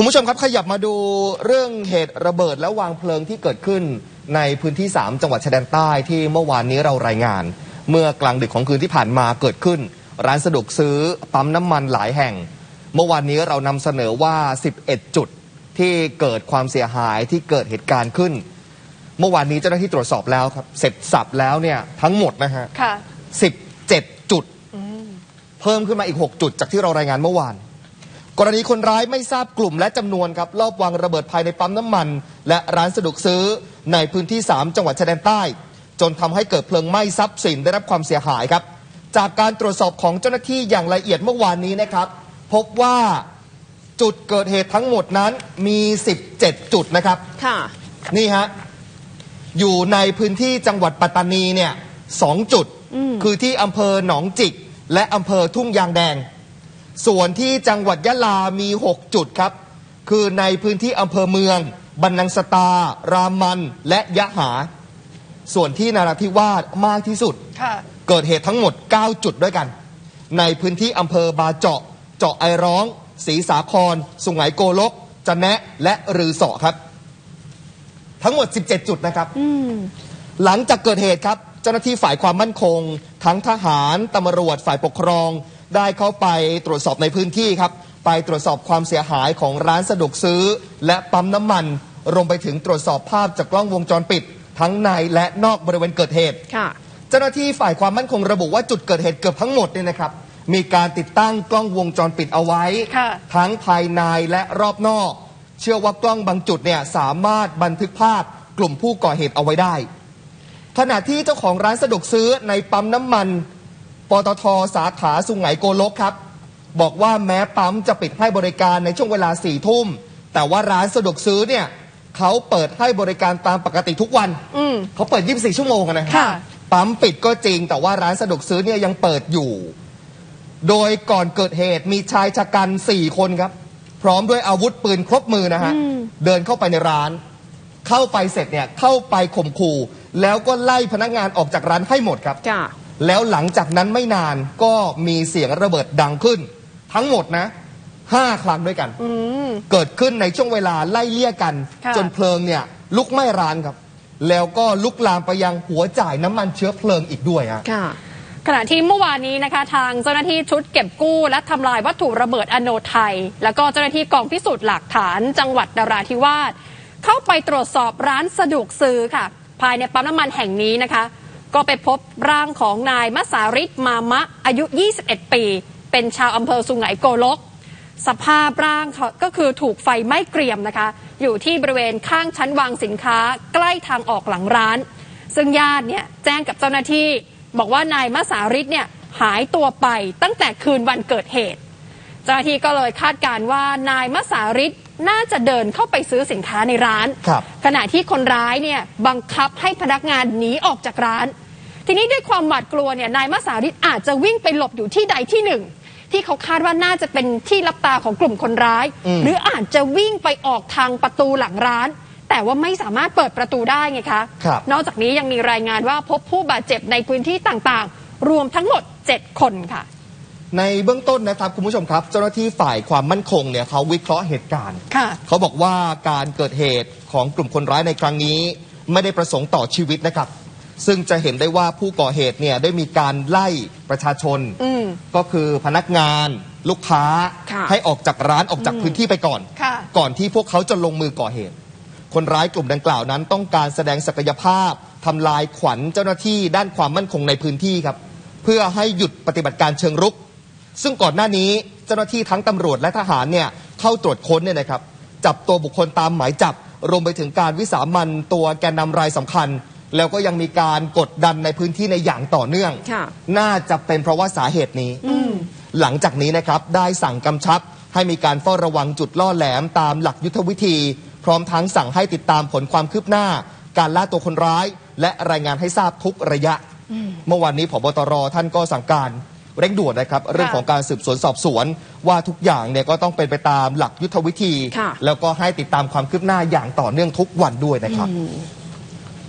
คุณผู้ชมครับขยับมาดูเรื่องเหตุระเบิดและวางเพลิงที่เกิดขึ้นในพื้นที่ 3 จังหวัดชายแดนใต้ที่เมื่อวานนี้เรารายงาน เมื่อกลางดึกของคืนที่ผ่านมาเกิดขึ้น ร้านสะดวกซื้อปั๊มน้ำมันหลายแห่ง เมื่อวานนี้เรานำเสนอว่า 11 จุดที่เกิดความเสียหายที่เกิดเหตุการณ์ขึ้น เมื่อวานนี้เจ้าหน้าที่ตรวจสอบแล้วครับเสร็จสับแล้วเนี่ยทั้งหมดนะฮะค่ะ17 จุด เพิ่มขึ้นมาอีก 6 จุดจากที่เรารายงานเมื่อวาน กรณีคนร้ายไม่ทราบกลุ่มและจำนวนครับลอบวางระเบิดภายในปั๊มน้ำมัน และร้านสะดวกซื้อในพื้นที่ 3 จังหวัดชายแดนใต้ จนทำให้เกิดเพลิงไหม้ทรัพย์สินได้รับความเสียหายครับ จากการตรวจสอบของเจ้าหน้าที่อย่างละเอียดเมื่อวานนี้นะครับ พบว่าจุดเกิดเหตุทั้งหมดนั้นมี 17 จุดนะครับ ค่ะ นี่ฮะ อยู่ในพื้นที่จังหวัดปัตตานีเนี่ยสองจุด คือที่อำเภอหนองจิก และอำเภอทุ่งยางแดง ส่วนที่จังหวัดยะลามี 6 จุดครับ คือในพื้นที่อำเภอเมือง บันนังสตา รามันและยะหา ส่วนที่นาราธิวาสมากที่สุด ค่ะ เกิดเหตุทั้งหมด 9 จุดด้วยกัน ในพื้นที่อำเภอบาเจาะ เจาะไอร้อง ศรีสาคร สุไหงโกลก จะแนะและรือเสอครับ ทั้งหมด 17 จุดนะครับหลังจากเกิดเหตุครับ เจ้าหน้าที่ฝ่ายความมั่นคง ทั้งทหารตำรวจฝ่ายปกครอง ได้เข้าไปตรวจสอบในพื้นที่ครับ ไปตรวจสอบความเสียหายของร้านสะดวกซื้อ และปั๊มน้ำมัน รวมไปถึงตรวจสอบภาพจากกล้องวงจรปิด ทั้งในและนอกบริเวณเกิดเหตุค่ะเจ้าหน้าที่ฝ่ายความมั่นคงระบุว่าจุดเกิดเหตุเกือบทั้งหมดเนี่ยนะครับ มีการติดตั้งกล้องวงจรปิดเอาไว้ค่ะทั้งภายในและรอบนอก เชื่อว่ากล้องบางจุดเนี่ยสามารถบันทึกภาพกลุ่มผู้ก่อเหตุเอาไว้ได้ ขณะที่เจ้าของร้านสะดวกซื้อในปั๊มน้ำมัน ปตทสาขาสุไหงโกลกครับ บอกว่าแม้ปั๊มจะปิดให้บริการในช่วงเวลาสี่ทุ่ม แต่ว่าร้านสะดวกซื้อเนี่ยเขาเปิดให้บริการตามปกติทุกวันอืม เขาเปิด 24 ชั่วโมงอะนะค่ะ ปั๊มปิดก็จริง แต่ว่าร้านสะดวกซื้อเนี่ยยังเปิดอยู่ โดยก่อนเกิดเหตุมีชายชะกัน 4 คนครับ พร้อมด้วยอาวุธปืนครบมือนะฮะ เดินเข้าไปในร้าน เข้าไปเสร็จเนี่ยเข้าไปข่มขู่ แล้วก็ไล่พนักงานออกจากร้านให้หมดครับค่ะ แล้วหลังจากนั้นไม่นานก็มีเสียงระเบิดดังขึ้น ทั้งหมดนะห้าครั้งด้วยกัน อืม เกิดขึ้นในช่วงเวลาไล่เลี่ยกัน ค่ะ จนเพลิงเนี่ยลุกไหม้ร้านครับ แล้วก็ลุกลามไปยังหัวจ่ายน้ำมันเชื้อเพลิงอีกด้วยฮะ ค่ะ ขณะที่เมื่อวานนี้นะคะ ทางเจ้าหน้าที่ชุดเก็บกู้และทำลายวัตถุระเบิดอโนไทย แล้วก็เจ้าหน้าที่กองพิสูจน์หลักฐานจังหวัดนราธิวาสเข้าไปตรวจสอบร้านสะดวกซื้อค่ะ ภายในปั๊มน้ำมันแห่งนี้นะคะ ก็ไปพบร่างของนายมัสาริตมามะอายุ 21 ปี เป็นชาวอำเภอสุไหงโกลก สภาพร่างก็คือถูกไฟไหม้เกรียมนะคะ อยู่ที่บริเวณข้างชั้นวางสินค้าใกล้ทางออกหลังร้าน ซึ่งญาติเนี่ยแจ้งกับเจ้าหน้าที่ บอกว่านายมัสาริตเนี่ยหายตัวไปตั้งแต่คืนวันเกิดเหตุ เจ้าหน้าที่ก็เลยคาดการณ์ว่านายมัสาริต น่าจะเดินเข้าไปซื้อสินค้าในร้าน ครับ ขณะที่คนร้ายเนี่ยบังคับให้พนักงานหนีออกจากร้าน ทีนี้ด้วยความหวาดกลัวเนี่ยนายมัสาริตอาจจะวิ่งไปหลบอยู่ที่ใดที่หนึ่ง ที่เขาคาดว่าน่าจะเป็นที่รับตาของกลุ่มคนร้าย อืม หรืออาจจะวิ่งไปออกทางประตูหลังร้าน แต่ว่าไม่สามารถเปิดประตูได้ไงคะ ครับ นอกจากนี้ยังมีรายงานว่าพบผู้บาดเจ็บในพื้นที่ต่างๆ รวมทั้งหมด 7 คนค่ะ ในเบื้องต้นนะครับคุณผู้ชมครับ เจ้าหน้าที่ฝ่ายความมั่นคงเนี่ยเขาวิเคราะห์เหตุการณ์ ค่ะ เขาบอกว่าการเกิดเหตุของกลุ่มคนร้ายในครั้งนี้ ไม่ได้ประสงค์ต่อชีวิตนะครับ ซึ่งจะเห็นได้ว่าผู้ก่อเหตุเนี่ยได้มีการไล่ประชาชน อืม ก็คือพนักงานลูกค้าค่ะให้ออกจากร้านออกจากพื้นที่ไปก่อน ค่ะ ก่อนที่พวกเขาจะลงมือก่อเหตุ คนร้ายกลุ่มดังกล่าวนั้น ต้องการแสดงศักยภาพทำลายขวัญเจ้าหน้าที่ด้านความมั่นคงในพื้นที่ครับ เพื่อให้หยุดปฏิบัติการเชิงรุก ซึ่งก่อนหน้านี้เจ้าหน้าที่ทั้งตำรวจและทหารเนี่ยเข้าตรวจค้นเนี่ยนะครับ จับตัวบุคคลตามหมายจับ รวมไปถึงการวิสามันตัวแกนนำรายสำคัญ แล้วก็ยังมีการกดดันในพื้นที่ในอย่างต่อเนื่อง ค่ะ น่าจะเป็นเพราะว่าสาเหตุนี้อืมหลังจากนี้นะครับได้สั่งกำชับ ให้มีการเฝ้าระวังจุดล่อแหลมตามหลักยุทธวิธี พร้อมทั้งสั่งให้ติดตามผลความคืบหน้า การล่าตัวคนร้าย และรายงานให้ทราบทุกระยะ เมื่อวานนี้ผบตรท่านก็สั่งการ เร่งด่วนนะครับ เรื่องของการสืบสวนสอบสวน ว่าทุกอย่างเนี่ยก็ต้องเป็นไปตามหลักยุทธวิธี ค่ะ แล้วก็ให้ติดตามความคืบหน้าอย่างต่อเนื่องทุกวันด้วยนะครับ อืม